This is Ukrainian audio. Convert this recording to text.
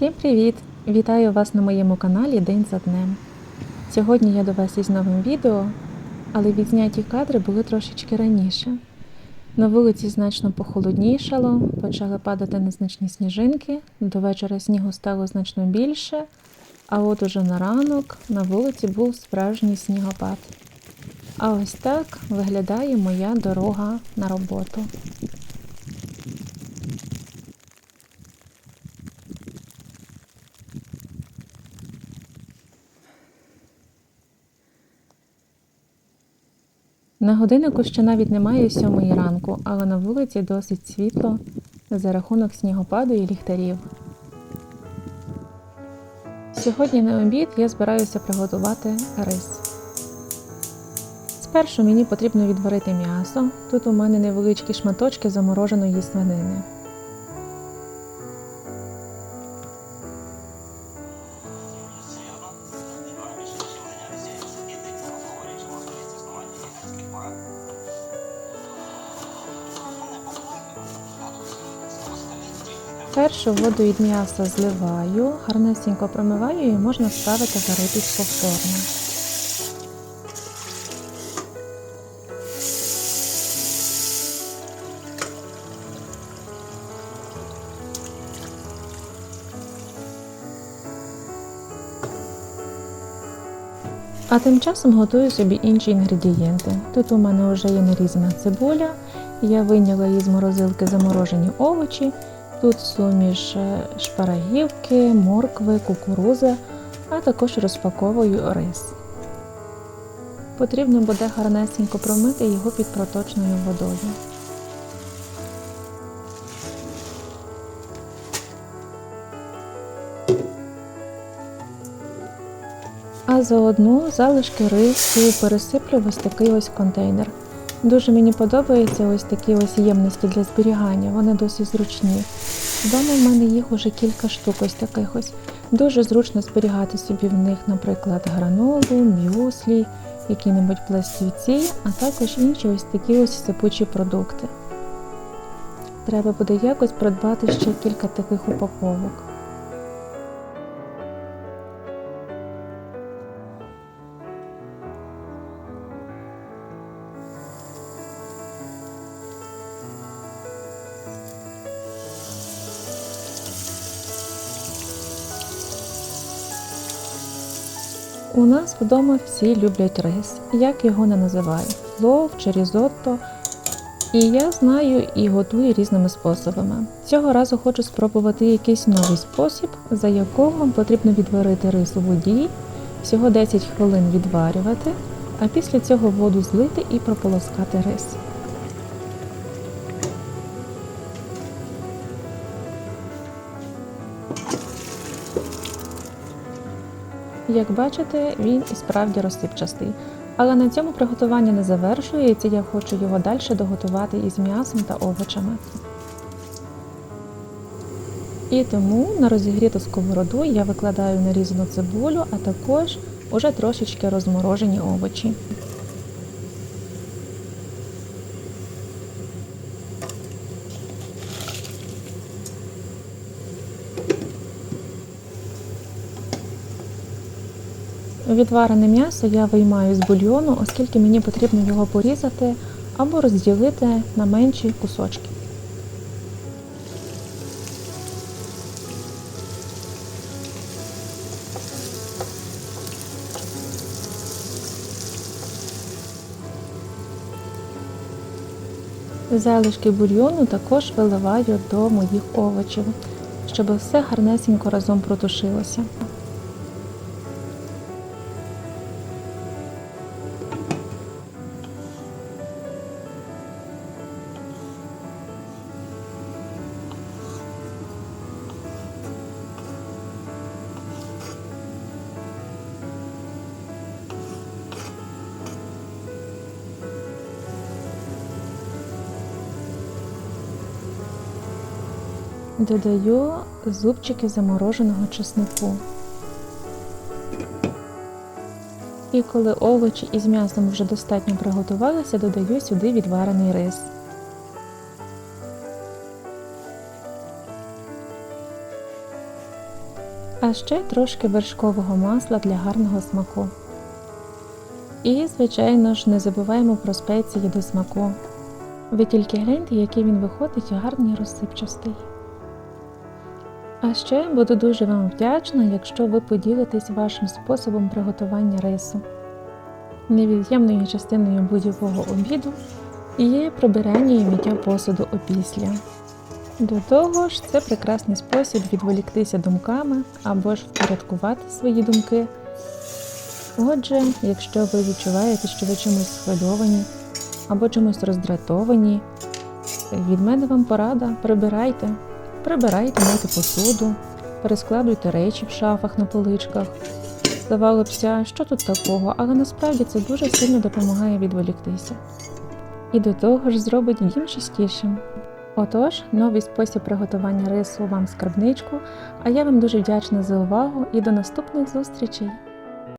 Всім привіт! Вітаю вас на моєму каналі День за днем. Сьогодні я до вас із новим відео, але відзняті кадри були трошечки раніше. На вулиці значно похолоднішало, почали падати незначні сніжинки, до вечора снігу стало значно більше, а от уже на ранок на вулиці був справжній снігопад. А ось так виглядає моя дорога на роботу. На годиннику ще навіть немає сьомої ранку, але на вулиці досить світло за рахунок снігопаду і ліхтарів. Сьогодні на обід я збираюся приготувати рис. Спершу мені потрібно відварити м'ясо. Тут у мене невеличкі шматочки замороженої свинини. Першу воду від м'яса зливаю, гарнесенько промиваю і можна ставити варитись повторно. А тим часом готую собі інші інгредієнти. Тут у мене вже є нарізана цибуля, я вийняла із морозилки заморожені овочі. Тут суміш е, шпарагівки, моркви, кукуруза, а також розпаковую рис. Потрібно буде гарнесенько промити його під проточною водою. А заодно залишки рису пересиплю в ось такий ось контейнер. Дуже мені подобаються ось такі ось ємності для зберігання, вони досить зручні. Вдома в мене їх уже кілька штук ось таких ось. Дуже зручно зберігати собі в них, наприклад, гранолу, мюслі, які-небудь пластівці, а також інші ось такі ось сипучі продукти. Треба буде якось придбати ще кілька таких упаковок. У нас вдома всі люблять рис, як його не називають плов чи різотто. І я знаю і готую різними способами. Цього разу хочу спробувати якийсь новий спосіб, за якого потрібно відварити рис у воді, всього 10 хвилин відварювати, а після цього воду злити і прополоскати рис. Як бачите, він і справді розсипчастий. Але на цьому приготування не завершується, я хочу його далі доготувати із м'ясом та овочами. І тому на розігріту сковороду я викладаю нарізану цибулю, а також уже трошечки розморожені овочі. Відварене м'ясо я виймаю з бульйону, оскільки мені потрібно його порізати або розділити на менші кусочки. Залишки бульйону також виливаю до моїх овочів, щоб все гарнесенько разом протушилося. Додаю зубчики замороженого чеснику. І коли овочі із м'ясом вже достатньо приготувалися, додаю сюди відварений рис. А ще трошки вершкового масла для гарного смаку. І, звичайно ж, не забуваємо про спеції до смаку. Ви тільки гляньте, який він виходить гарний розсипчастий. А ще буду дуже вам вдячна, якщо ви поділитесь вашим способом приготування рису. Невід'ємною частиною будь-якого обіду є прибирання і миття посуду опісля. До того ж, це прекрасний спосіб відволіктися думками або ж впорядкувати свої думки. Отже, якщо ви відчуваєте, що ви чимось схвильовані або чимось роздратовані, від мене вам порада прибирайте. Прибирайте, мийте посуду, перескладуйте речі в шафах на поличках. Здавалося що тут такого, але насправді це дуже сильно допомагає відволіктися. І до того ж зробить дім чистішим. Отож, новий спосіб приготування рису вам скарбничку, а я вам дуже вдячна за увагу і до наступних зустрічей!